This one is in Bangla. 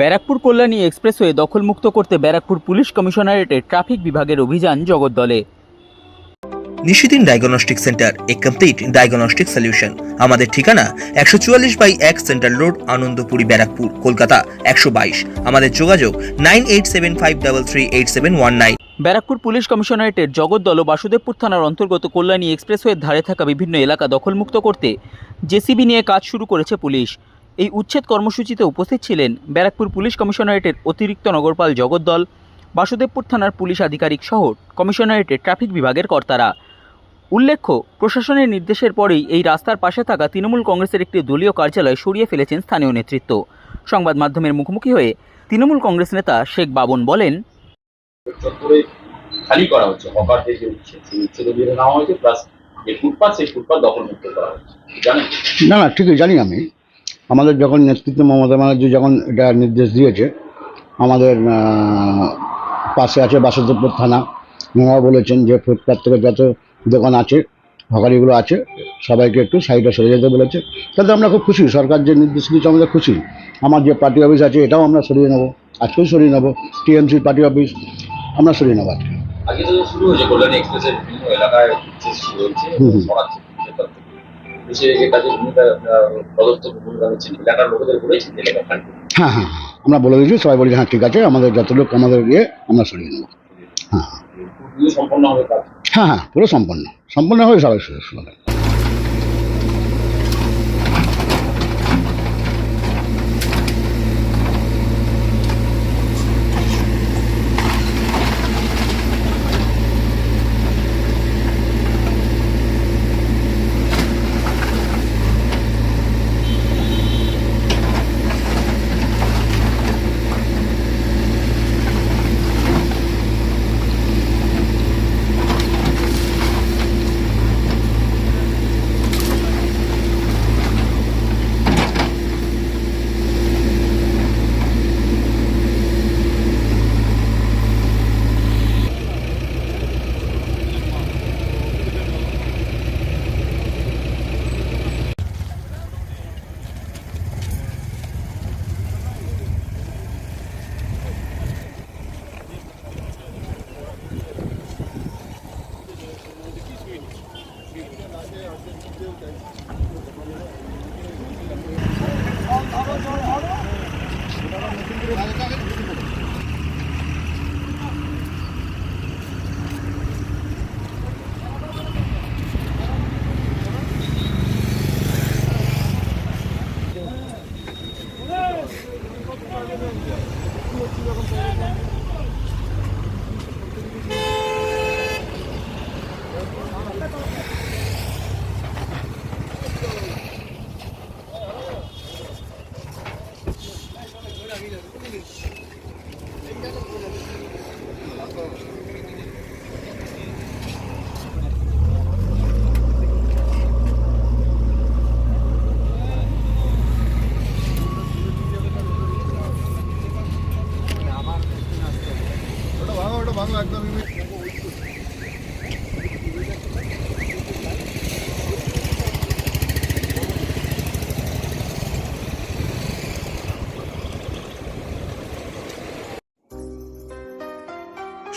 ব্যারাকপুর কল্যাণী এক্সপ্রেসওয়ে দখলমুক্ত করতে ব্যারাকপুর পুলিশ কমিশনারেটের ট্রাফিক বিভাগের অভিযান জগদ্দলে। নিশিদিন ডায়াগনস্টিক সেন্টার এ কমপ্লিট ডায়াগনস্টিক সলিউশন আমাদের ঠিকানা একশো চুয়াল্লিশ বাই এক সেন্ট্রাল রোড আনন্দপুরি ব্যারাকপুর কলকাতা একশো বাইশ। আমাদের যোগাযোগ nine eight seven five double three eight seven one nine. Barrackpore police কমিশনারেটের Jagaddal ও বাসুদেবপুর থানার অন্তর্গত কল্যাণী এক্সপ্রেসওয়ের ধারে থাকা বিভিন্ন এলাকা দখলমুক্ত করতে জেসিবি নিয়ে কাজ শুরু করেছে পুলিশ। এই উচ্ছেদ কর্মসূচিতে উপস্থিত ছিলেন ব্যারাকপুর পুলিশ কমিশনারেটের অতিরিক্ত নগরপাল জগদ্দল বাসুদেবপুর থানার পুলিশ আধিকারিক সহ কমিশনারেটের ট্রাফিক বিভাগের কর্তারা। উল্লেখ্য প্রশাসনের নির্দেশের পরেই এই রাস্তার পাশে থাকা তৃণমূল কংগ্রেসের একটি দলীয় কার্যালয় সরিয়ে ফেলেছেন স্থানীয় নেতৃত্ব। সংবাদ মাধ্যমের মুখোমুখি হয়ে তৃণমূল কংগ্রেস নেতা শেখ বাবন বলেন খালি করা হচ্ছে হকারদের যে উচ্ছেদ সেই উচ্ছেদ নেওয়া হয়েছে প্লাস যে ফুটপাথ সেই ফুটপাথ দখলমুক্ত করা হচ্ছে। জানেন? না না ঠিকই জানি আমি। আমাদের যখন নেতৃত্ব মমতা ব্যানার্জি যখন এটা নির্দেশ দিয়েছে আমাদের পাশে আছে বাসুদেবপুর থানা। ওনারা বলেছেন যে ফুটপাথ থেকে যত দোকান আছে হকারিগুলো আছে সবাইকে একটু সাইডে সরে যেতে বলেছে। তাতে আমরা খুব খুশি সরকার যে নির্দেশ দিয়েছে আমাদের খুশি। আমার যে পার্টি অফিস আছে এটাও আমরা সরিয়ে নেব আজকেও সরিয়ে নেব। টিএমসির পার্টি অফিস আমরা সরিয়ে নেব আজকে। আগে তো শুরু হয়েছে কল্যাণী এক্সপ্রেসের বিভিন্ন এলাকায় হুম হুম। সে কাজে ভূমিকা আহ, ভূমিকা নিচ্ছেন এলাকার লোকেদের বলেছেন যে এলাকা খালি করতে। হ্যাঁ হ্যাঁ আমরা বলে দিয়েছি সবাই বলি হ্যাঁ ঠিক আছে আমাদের যত লোক আমাদের গিয়ে আমরা সরিয়ে নেব। হ্যাঁ সম্পন্ন হ্যাঁ হ্যাঁ পুরো সম্পন্ন সম্পন্ন হয়ে সবাই সুযোগ കയ്യിലൊരു